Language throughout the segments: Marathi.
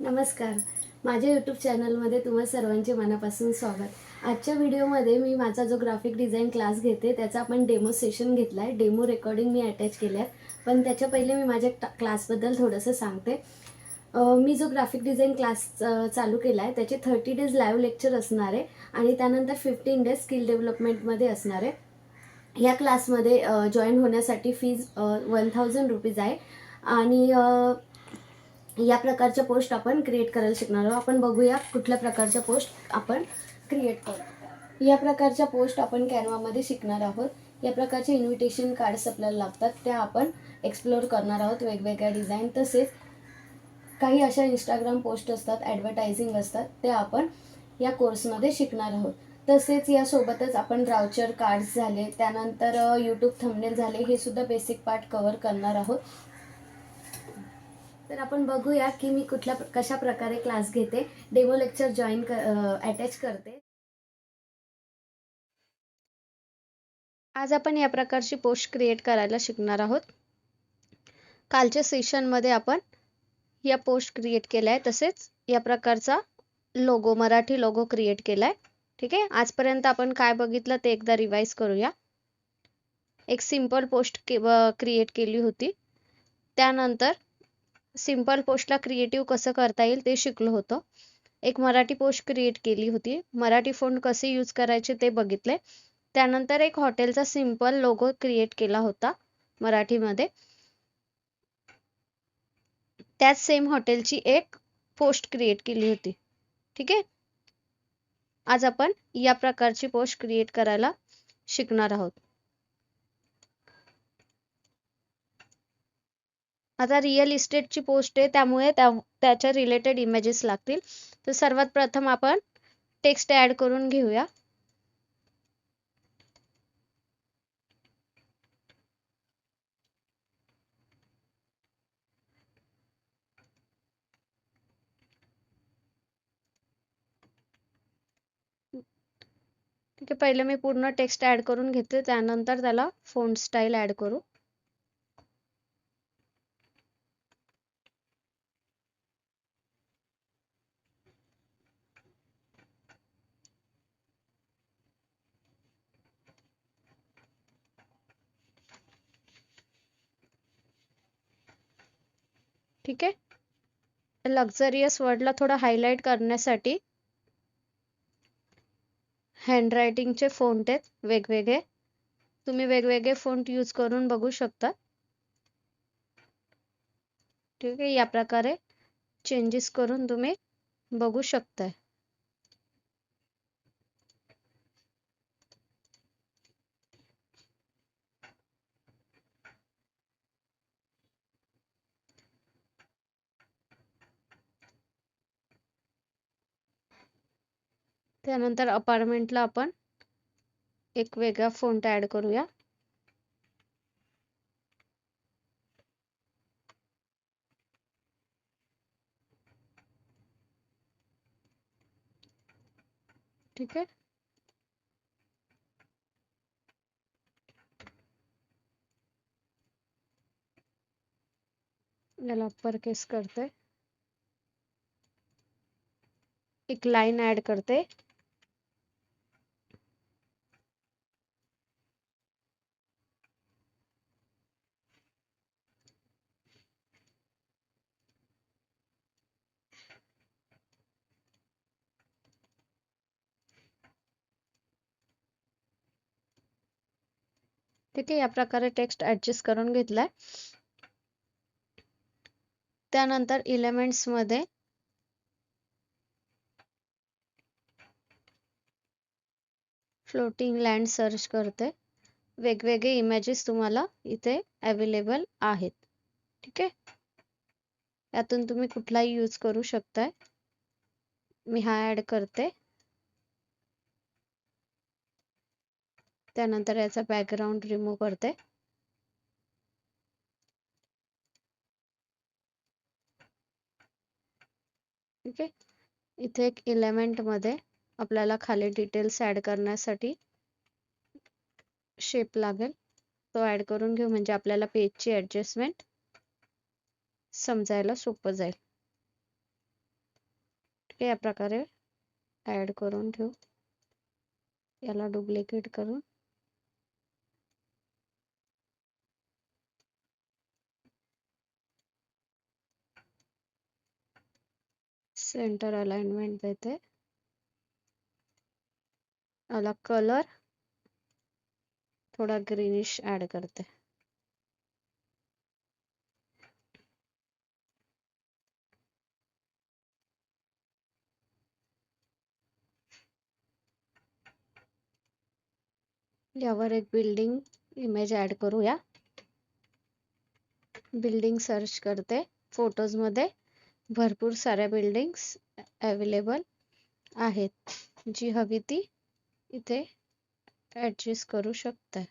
नमस्कार. माझ्या यूट्यूब चॅनलमध्ये तुम्हा सर्वांचे मनापासून स्वागत. आजच्या व्हिडिओमध्ये मी माझा जो ग्राफिक डिझाईन क्लास घेते त्याचा आपण डेमो सेशन घेतला आहे डेमो रेकॉर्डिंग मी अटॅच केल्या आहेत पण त्याच्या पहिले मी माझ्या क्लासबद्दल थोडंसं सांगते. मी जो ग्राफिक डिझाईन क्लास चालू केला आहे त्याचे थर्टी डेज लाईव्ह लेक्चर असणार आहे आणि त्यानंतर फिफ्टीन डेज स्किल डेव्हलपमेंटमध्ये असणार आहे. या क्लासमध्ये जॉईन होण्यासाठी फीज वन थाउजंड रुपीज आहे. आणि या प्रकारच्या पोस्ट आपण क्रिएट करायला शिकणार आहोत. आपण बघूया कुठल्या प्रकारच्या पोस्ट आपण क्रिएट करू. या प्रकारच्या पोस्ट आपण कॅनवामध्ये शिकणार आहोत. या प्रकारचे इन्व्हिटेशन कार्ड्स आपल्याला लागतात. त्या आपण एक्सप्लोअर करणार आहोत. वेगवेगळ्या डिझाईन तसेच काही अशा इंस्टाग्राम पोस्ट असतात ॲडव्हर्टायझिंग असतात त्या आपण या कोर्समध्ये शिकणार आहोत. तसेच यासोबतच आपण ब्राउचर कार्ड्स झाले त्यानंतर यूट्यूब थंबनेल झाले हे सुद्धा बेसिक पार्ट कवर करणार आहोत. तर आपण बघूया की मी कुठल्या कशा प्रकारे क्लास घेते. डेमो लेक्चर जॉईन अटॅच करते. आज आपण या प्रकारची पोस्ट क्रिएट करायला शिकणार आहोत. कालच्या सेशनमध्ये आपण या पोस्ट क्रिएट केल्या आहे तसेच या प्रकारचा लोगो मराठी लोगो क्रिएट केला आहे ठीक आहे? आजपर्यंत आपण काय बघितलं ते एकदा रिवाईज करूया. एक सिंपल पोस्ट के क्रिएट केली होती. त्यानंतर सिंपल पोस्टला क्रिएटिव्ह कसं करता येईल ते शिकलो होतो. एक मराठी पोस्ट क्रिएट केली होती. मराठी फोन कसे यूज करायचे ते बघितले. त्यानंतर एक हॉटेलचा सिंपल लोगो क्रिएट केला होता मराठीमध्ये. त्याच सेम हॉटेलची एक पोस्ट क्रिएट केली होती. ठीक आहे? आज आपण या प्रकारची पोस्ट क्रिएट करायला शिकणार आहोत. आता रिअल इस्टेटची पोस्ट आहे त्यामुळे त्या त्याच्या रिलेटेड इमेजेस लागतील. तर सर्वात प्रथम आपण टेक्स्ट ऍड करून घेऊया. ठीक आहे पहिले मी पूर्ण टेक्स्ट ऍड करून घेते त्यानंतर त्याला फोन स्टाईल ऍड करू. ठीक आहे? लक्झरियस वर्डला थोडं हायलाईट करण्यासाठी हँडरायटिंगचे फोंट आहेत वेगवेगळे. तुम्ही वेगवेगळे फोंट यूज करून बघू शकता. ठीक आहे? या प्रकारे चेंजेस करून तुम्ही बघू शकताय. त्यानंतर अपार्टमेंटला आपण एक वेगळा फोंट ऍड करूया. ठीक आहे? याला अप्पर केस करते. एक लाईन ऍड करते. ठीक आहे या प्रकारे टेक्स्ट ऍडजस्ट करून घेतलाय. त्यानंतर इलेमेंट्समध्ये फ्लोटिंग लँड सर्च करते. वेगवेगळे इमेजेस तुम्हाला इथे अवेलेबल आहेत. ठीक आहे? यातून तुम्ही कुठलाही यूज करू शकताय. मी हा ऍड करते. त्यानंतर याचा बॅकग्राऊंड रिमूव्ह करते. ठीक आहे इथे एक इलेमेंटमध्ये आपल्याला खाली डिटेल्स ऍड करण्यासाठी शेप लागेल. तो ऍड करून घेऊ म्हणजे आपल्याला पेजची ॲडजस्टमेंट समजायला सोपं जाईल. ठीक आहे या प्रकारे ॲड करून ठेवू. याला डुप्लिकेट करून. सेंटर अलाइनमेंट देते. आला कलर थोडा ग्रीनिश ॲड करते. यावर एक बिल्डिंग इमेज ॲड करूया. बिल्डिंग सर्च करते फोटोजमध्ये. भरपूर साऱ्या बिल्डिंग्स अवेलेबल आहेत. जी हवी ती इथे ॲडजस्ट करू शकता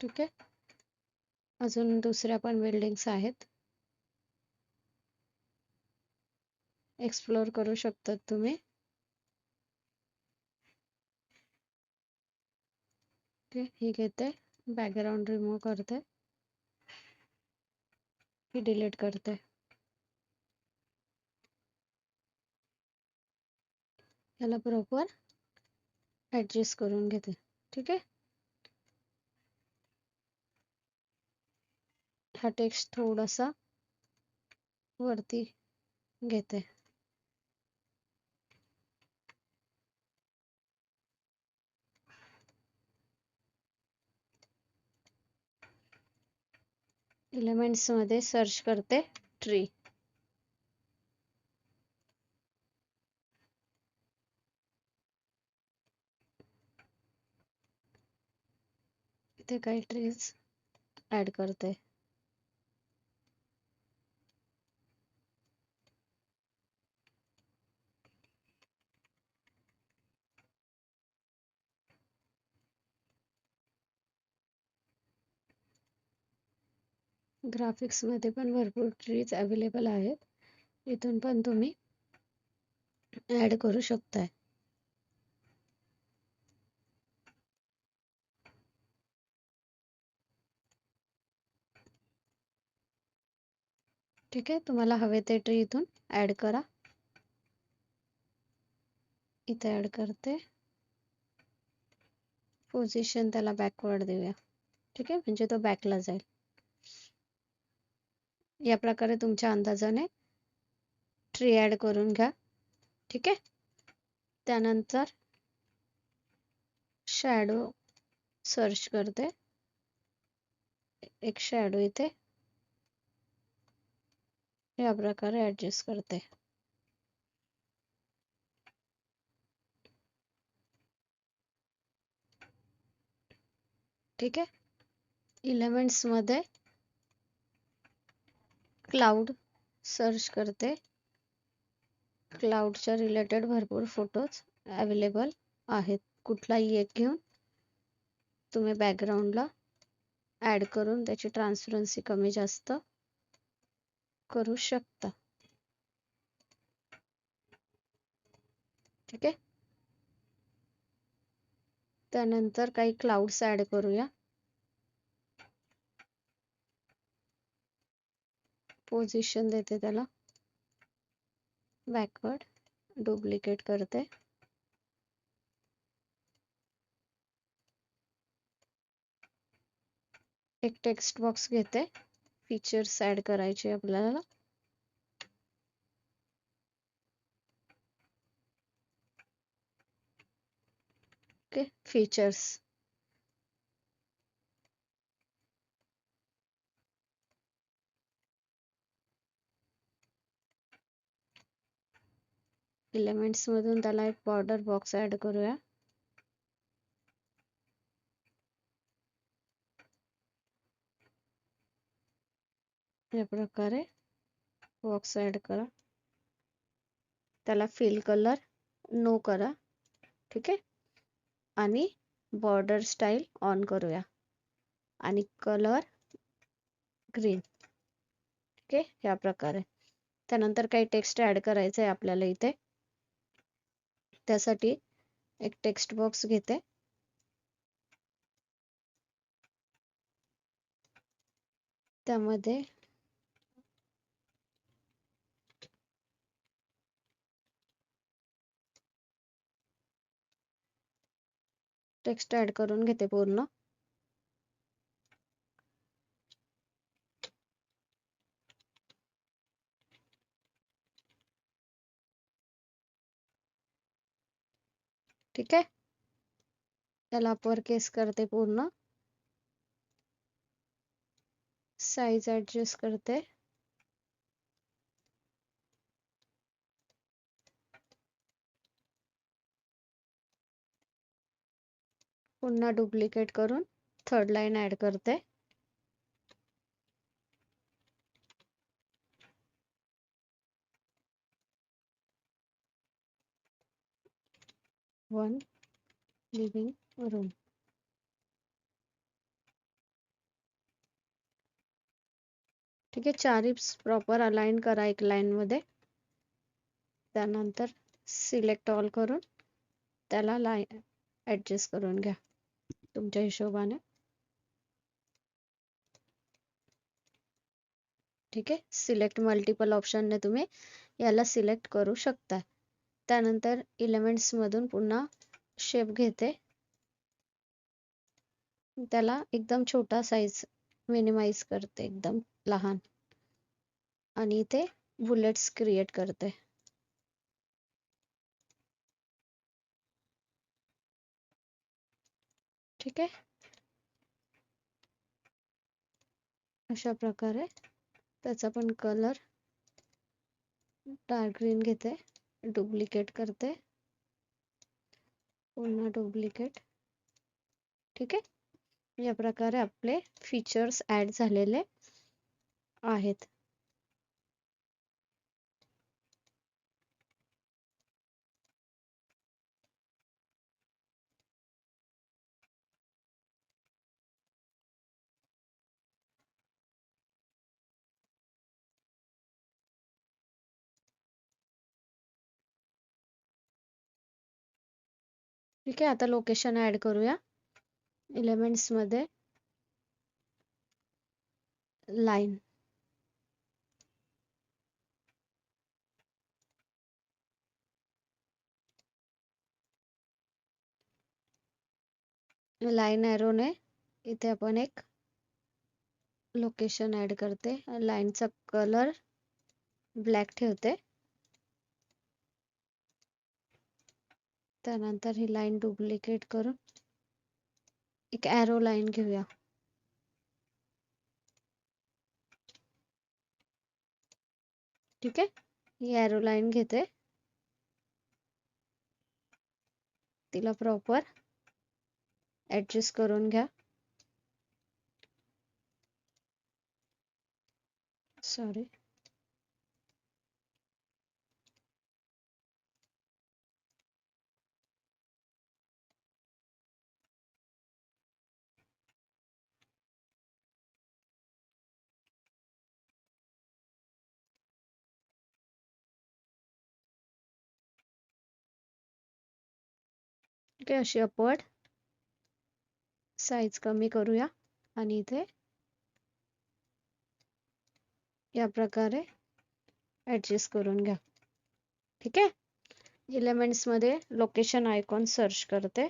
ठीक आहे? अजून दुसऱ्या पण बिल्डिंग्स आहेत. एक्सप्लोर करू शकतात तुम्ही. ओके ही घेते बॅकग्राऊंड रिमूव्ह करते ही डिलीट करते याला प्रॉपर ॲडजस्ट करून घेते ठीक आहे हा टेक्स्ट थोडासा वरती घेते एलिमेंट्समध्ये सर्च करते ट्री इथे काही ट्रीज ऍड करते. ग्राफिक्समध्ये पण भरपूर ट्रीज अवेलेबल आहेत. इथून पण तुम्ही ऍड करू शकताय. ठीक आहे तुम्हाला हवे ते ट्री इथून ऍड करा. इथे ऍड करते. पोझिशन त्याला बॅकवर्ड देऊया. ठीक आहे म्हणजे तो बॅकला जाईल. या प्रकारे तुमच्या अंदाजाने ट्री ऍड करून घ्या. ठीक आहे? त्यानंतर शॅडो सर्च करते. एक शॅडो इथे या प्रकारे ॲडजस्ट करते. ठीक आहे? इलेमेंट्समध्ये क्लाउड सर्च करते. क्लाउडच्या रिलेटेड भरपूर फोटोज अवेलेबल आहेत. कुठलाही एक घेऊन तुम्ही बॅकग्राऊंडला ॲड करून त्याची ट्रान्सपरन्सी कमी जास्त करू शकता. ठीक आहे? त्यानंतर काही क्लाउड्स ॲड करूया. पोझिशन देते त्याला. बॅकवर्ड डुप्लिकेट करते. एक टेक्स्ट बॉक्स घेते. फीचर्स ऍड करायचे आपल्याला. ओके फीचर्स एलिमेंट्स मधून त्याला एक बॉर्डर बॉक्स ऍड करूया. या प्रकारे बॉक्स ऍड करा. त्याला फिल कलर नो करा. ठीक आहे? आणि बॉर्डर स्टाईल ऑन करूया. आणि कलर ग्रीन ठीक आहे? या प्रकारे. त्यानंतर काही टेक्स्ट ऍड करायचं आहे आपल्याला इथे. त्यासाठी एक टेक्स्ट बॉक्स घेते. त्यामध्ये टेक्स्ट ऍड करून घेते पूर्ण. ठीक आहे? त्याला अपर केस करते पूर्ण. साईज ऍडजस्ट करते. पुन्हा डुप्लिकेट करून थर्ड लाईन ऍड करते. One living room. ठीक आहे चारी प्रॉपर अलाइन करा एक लाईन मध्ये. त्यानंतर सिलेक्ट ऑल करून त्याला लाईन ऍडजस्ट करून घ्या तुमच्या हिशोबाने. ठीक आहे सिलेक्ट मल्टिपल ऑप्शनने तुम्ही याला सिलेक्ट करू शकता. त्यानंतर इलेमेंट्स मधून पुन्हा शेप घेते. त्याला एकदम छोटा साईज मिनिमाइज करते एकदम लहान. आणि इथे बुलेट्स क्रिएट करते. ठीक आहे? अशा प्रकारे त्याचा पण कलर डार्क ग्रीन घेते. डुप्लिकेट करते. पुन्हा डुप्लिकेट. ठीक आहे? या प्रकारे आपले फीचर्स ऍड झालेले आहेत. ठीक आहे आता लोकेशन ऍड करूया. एलिमेंट्समध्ये. लाईन लाईन ॲरोने इथे आपण एक लोकेशन ऍड करते. लाईनचा कलर ब्लॅक ठेवते. त्यानंतर ही लाईन डुप्लिकेट करून एक ॲरो लाईन घेऊया. ठीक आहे? ही ॲरो लाईन घेते. तिला प्रॉपर ऍडजस्ट करून घ्या. सॉरी ठीक आहे अशी अपवर्ड साईज कमी करूया आणि इथे या प्रकारे ॲडजस्ट करून घ्या. ठीक आहे? इलेमेंट्समध्ये लोकेशन आयकॉन सर्च करते.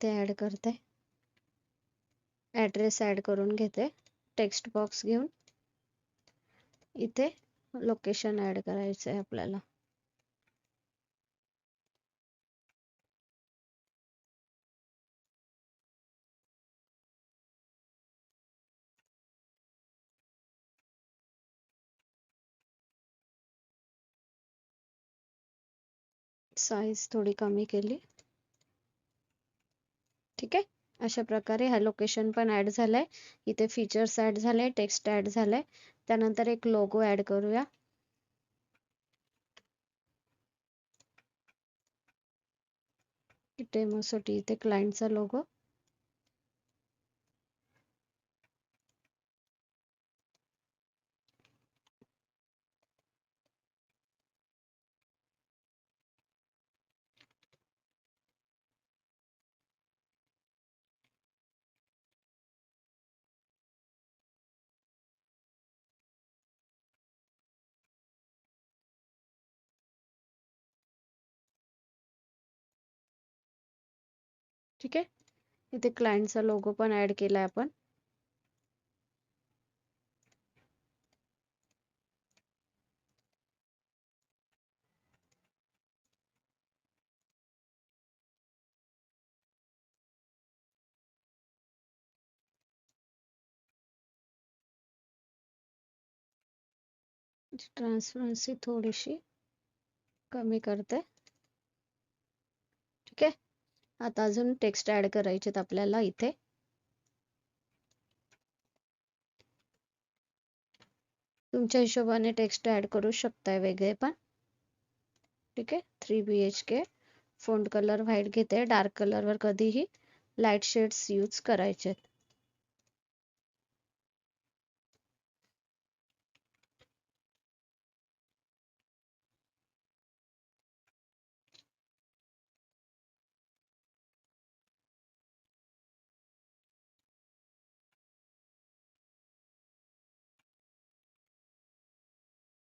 ते ऍड करते. ऍड्रेस ऍड करून घेते. टेक्स्ट बॉक्स घेऊन इथे लोकेशन ऍड करायचं आहे आपल्याला. साईज थोडी कमी केली. ठीक आहे? अशा प्रकारे हा लोकेशन पण ऍड झालाय. इथे फीचर्स ऍड झाले टेक्स्ट ऍड झालाय. त्यानंतर एक लोगो ऍड करूया. डेमोसाठी इथे क्लायंटचा लोगो ठीक आहे? इथे क्लायंटचा लोगो पण ऍड केलाय आपण. ट्रान्सपरन्सी थोडीशी कमी करते. ठीक आहे? आता अजून टेक्स्ट ऍड करायचे आपल्याला इथे. तुमच्या हिशोबाने टेक्स्ट ऍड करू शकताय वेगळे पण. ठीक आहे? Three B H K phone colour white घेते. डार्क कलरवर कधीही लाइट शेड्स यूज आहेत.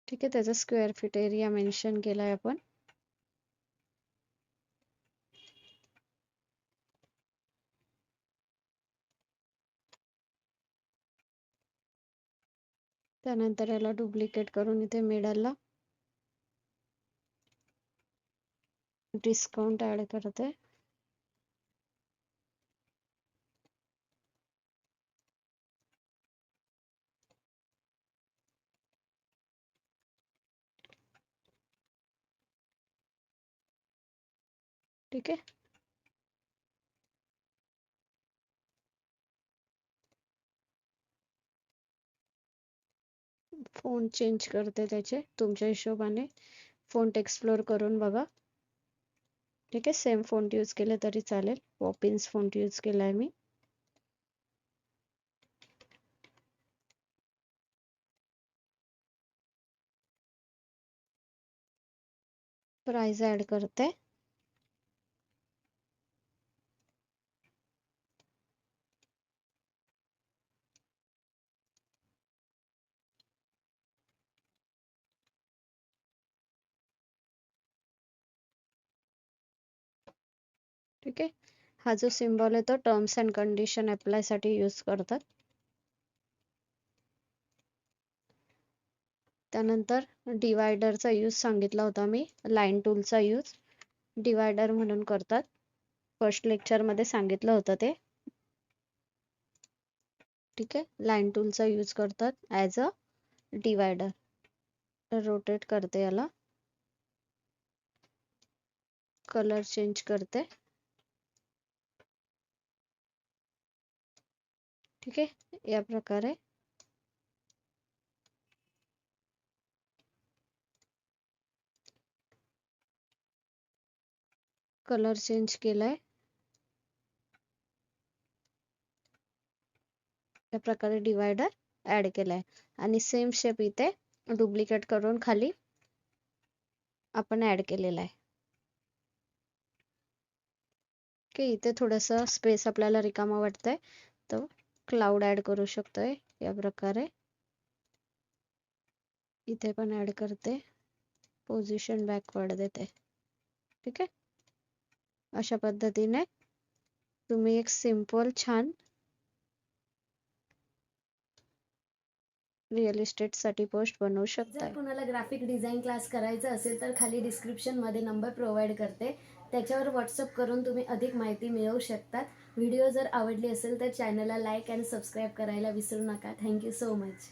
ठीक आहे त्याचा स्क्वेअर फीट एरिया मेन्शन केलाय आपण. त्यानंतर याला डुप्लिकेट करून इथे मिडलला डिस्काउंट ऍड करते. ठीक आहे. फोन चेंज करते त्याचे तुमच्या हिशोबाने. फोंट एक्सप्लोर करून बघा. ठीक आहे सेम फोंट यूज केले तरी चालेल. पॉपिन्स फोंट यूज केलाय मी. प्राइस ऍड करते. ठीक आहे. हा जो सिम्बॉल आहे तो टर्म्स अँड कंडिशन अप्लायसाठी यूज करतात. त्यानंतर डिवायडरचा यूज सांगितला होता मी. लाईन टूलचा यूज डिवायडर म्हणून करतात. फर्स्ट लेक्चरमध्ये सांगितलं होतं ते. ठीक आहे. लाईन टूलचा यूज करतात ॲज अ डिवायडर रोटेट करते याला. कलर चेंज करते. ठीक आहे? या प्रकारे. कलर चेंज केलाय. या प्रकारे डिवायडर ऍड केलाय. आणि सेम शेप इथे डुप्लिकेट करून खाली आपण ऍड केलेला आहे. ओके इथे थोडस स्पेस आपल्याला रिकामा वाटतंय. तर क्लाउड ऍड करू शकतोय या प्रकारे. इथे पण ऍड करते. पोझिशन बॅकवर्ड देते. ठीक आहे? अशा पद्धतीने तुम्ही एक सिंपल छान रिअल इस्टेटसाठी पोस्ट बनवू शकताय. जर कुणाला ग्राफिक डिझाईन क्लास करायचा असेल तर खाली डिस्क्रिप्शनमध्ये नंबर प्रोव्हाइड करते. त्याच्यावर व्हॉट्सअप करून तुम्ही अधिक माहिती मिळवू शकतात. व्हिडिओ जर आवडली असेल तर चॅनलला लाईक अँड सबस्क्राईब करायला विसरू नका. Thank you so much.